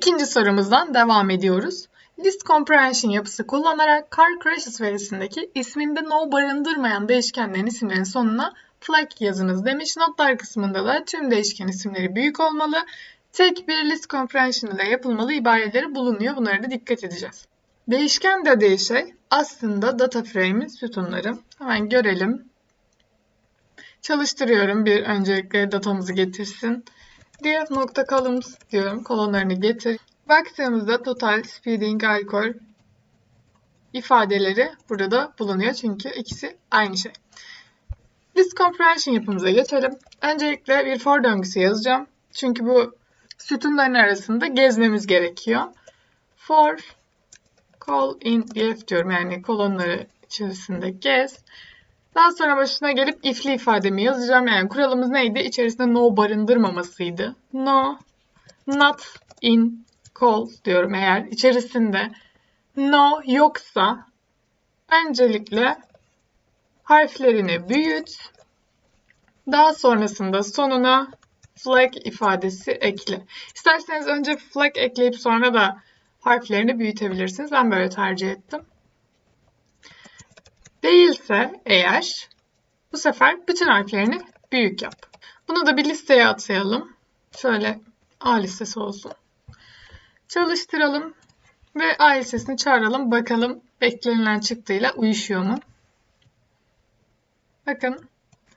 İkinci sorumuzdan devam ediyoruz. List comprehension yapısı kullanarak car crashes verisindeki isminde no barındırmayan değişkenlerin isimlerinin sonuna flag yazınız demiş. Notlar kısmında da tüm değişken isimleri büyük olmalı. Tek bir list comprehension ile yapılmalı ibareleri bulunuyor. Bunlara da dikkat edeceğiz. Değişken dediği şey aslında data frame'in sütunları. Hemen görelim. Çalıştırıyorum. Bir öncelikle datamızı getirsin. df.columns diyorum. Kolonlarını getir. Baktığımızda total, speeding, alkol ifadeleri burada da bulunuyor. Çünkü ikisi aynı şey. List comprehension yapımıza geçelim. Öncelikle bir for döngüsü yazacağım. Çünkü bu sütunların arasında gezmemiz gerekiyor. For call in df diyorum. Yani kolonları içerisinde gez. Daha sonra başına gelip if'li ifademi yazacağım. Yani kuralımız neydi? İçerisinde no barındırmamasıydı. No, not in call diyorum eğer içerisinde no yoksa öncelikle harflerini büyüt. Daha sonrasında sonuna flag ifadesi ekle. İsterseniz önce flag ekleyip sonra da harflerini büyütebilirsiniz. Ben böyle tercih ettim. Değilse eğer bu sefer bütün harflerini büyük yap. Bunu da bir listeye atayalım. Şöyle A listesi olsun. Çalıştıralım ve A listesini çağıralım. Bakalım beklenilen çıktıyla uyuşuyor mu? Bakın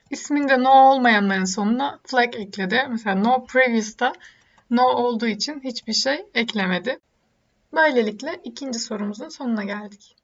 isminde no olmayanların sonuna flag ekledi. Mesela no previous'ta no olduğu için hiçbir şey eklemedi. Böylelikle ikinci sorumuzun sonuna geldik.